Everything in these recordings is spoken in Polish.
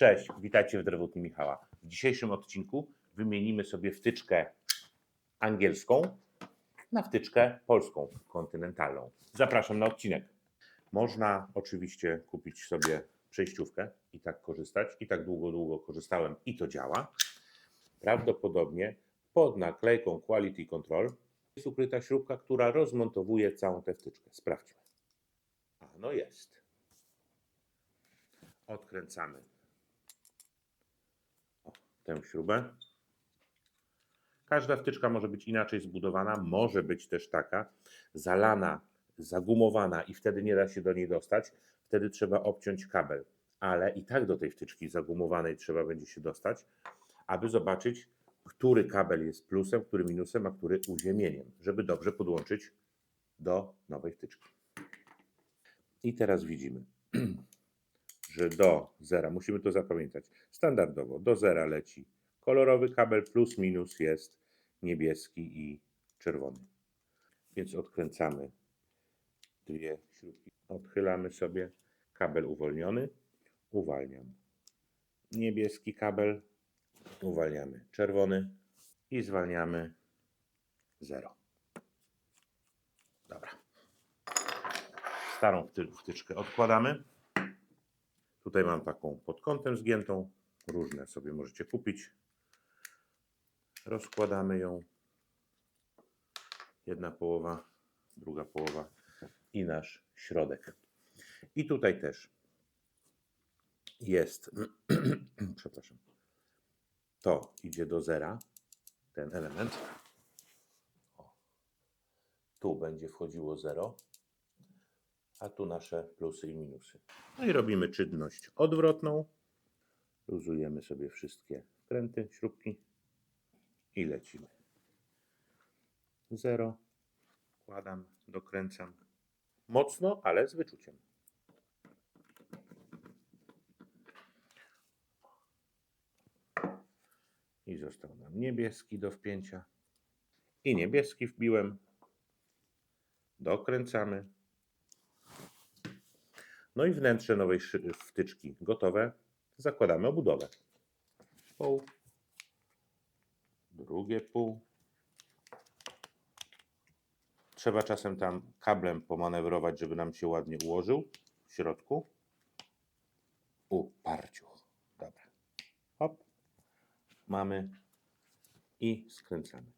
Cześć, witajcie w Drewutni Michała. W dzisiejszym odcinku wymienimy sobie wtyczkę angielską na wtyczkę polską, kontynentalną. Zapraszam na odcinek. Można oczywiście kupić sobie przejściówkę i tak korzystać. I tak długo, długo korzystałem i to działa. Prawdopodobnie pod naklejką Quality Control jest ukryta śrubka, która rozmontowuje całą tę wtyczkę. Sprawdźmy. A no jest. Odkręcamy tę śrubę. Każda wtyczka może być inaczej zbudowana, może być też taka zalana, zagumowana i wtedy nie da się do niej dostać. Wtedy trzeba obciąć kabel, ale i tak do tej wtyczki zagumowanej trzeba będzie się dostać, aby zobaczyć, który kabel jest plusem, który minusem, a który uziemieniem, żeby dobrze podłączyć do nowej wtyczki. I teraz widzimy, do zera, musimy to zapamiętać, standardowo do zera leci kolorowy kabel, plus minus jest niebieski i czerwony. Więc odkręcamy dwie śrubki, odchylamy sobie kabel uwolniony, uwalniam niebieski kabel, uwalniamy czerwony i zwalniamy zero. Dobra. Starą wty- wtyczkę odkładamy. Tutaj mam taką pod kątem zgiętą. Różne sobie możecie kupić. Rozkładamy ją. Jedna połowa, druga połowa i nasz środek. I tutaj też jest, przepraszam, to idzie do zera, ten element. O. Tu będzie wchodziło 0, a tu nasze plusy i minusy. No i robimy czynność odwrotną. Luzujemy sobie wszystkie kręty, śrubki i lecimy. 0, wkładam, dokręcam mocno, ale z wyczuciem. I został nam niebieski do wpięcia. I niebieski wbiłem. Dokręcamy. No i wnętrze nowej wtyczki gotowe. Zakładamy obudowę. Pół. Drugie pół. Trzeba czasem tam kablem pomanewrować, żeby nam się ładnie ułożył w środku. Uparciu. Dobra. Hop. Mamy i skręcamy.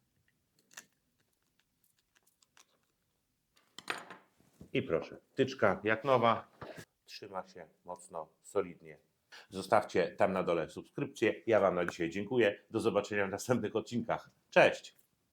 I proszę, wtyczka jak nowa, trzyma się mocno, solidnie. Zostawcie tam na dole subskrypcję. Ja Wam na dzisiaj dziękuję. Do zobaczenia w następnych odcinkach. Cześć!